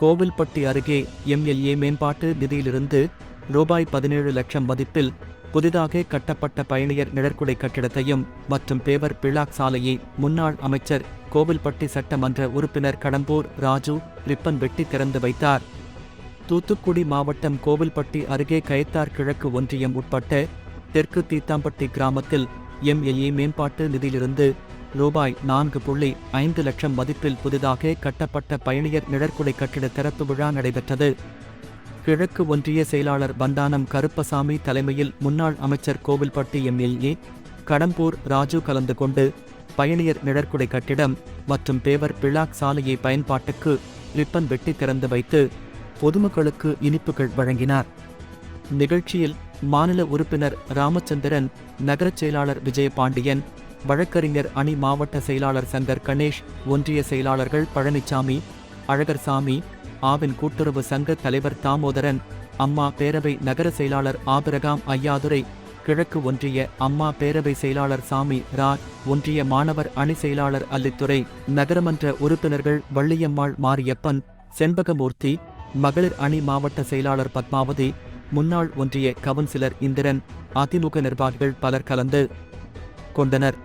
கோவில்பட்டி அருகே எம்எல்ஏ மேம்பாட்டு நிதியிலிருந்து ரூபாய் பதினேழு லட்சம் மதிப்பில் புதிதாக கட்டப்பட்ட பயணியர் நிழற்குடை கட்டிடத்தையும் மற்றும் பேவர் பிளாக் சாலையை முன்னாள் அமைச்சர் கோவில்பட்டி சட்டமன்ற உறுப்பினர் கடம்பூர் ராஜு ரிப்பன் வெட்டி திறந்து வைத்தார். தூத்துக்குடி மாவட்டம் கோவில்பட்டி அருகே கயத்தார் கிழக்கு ஒன்றியம் உட்பட்ட தெற்கு தீத்தாம்பட்டி கிராமத்தில் எம்எல்ஏ மேம்பாட்டு நிதியிலிருந்து ரூபாய் நான்கு புள்ளி ஐந்து லட்சம் மதிப்பில் புதிதாக கட்டப்பட்ட பயணியர் நிழற்குடை கட்டிட திறப்பு விழா நடைபெற்றது. கிழக்கு ஒன்றிய செயலாளர் பந்தானம் கருப்பசாமி தலைமையில் முன்னாள் அமைச்சர் கோவில்பட்டி எம்எல்ஏ கடம்பூர் ராஜு கலந்து கொண்டு பயணியர் நிழற்குடை கட்டிடம் மற்றும் பேவர் பிளாக் சாலையை பயன்பாட்டுக்கு ரிப்பன் வெட்டி திறந்து வைத்து பொதுமக்களுக்கு இனிப்புகள் வழங்கினார். நிகழ்ச்சியில் மாநில உறுப்பினர் ராமச்சந்திரன் நகரச் செயலாளர் விஜயபாண்டியன் வழக்கறிஞர் அணி மாவட்ட செயலாளர் சங்கர் கணேஷ் ஒன்றிய செயலாளர்கள் பழனிசாமி அழகர்சாமி ஆவின் கூட்டுறவு சங்க தலைவர் தாமோதரன் அம்மா பேரவை நகர செயலாளர் ஆபிரகாம் ஐயாதுரை கிழக்கு ஒன்றிய அம்மா பேரவை செயலாளர் சாமி ரா ஒன்றிய மாணவர் அணி செயலாளர் அல்லித்துறை நகரமன்ற உறுப்பினர்கள் வள்ளியம்மாள் மாரியப்பன் செண்பகமூர்த்தி மகளிர் அணி மாவட்ட செயலாளர் பத்மாவதி முன்னாள் ஒன்றிய கவுன்சிலர் இந்திரன் அதிமுக நிர்வாகிகள் பலர் கலந்து கொண்டனர்.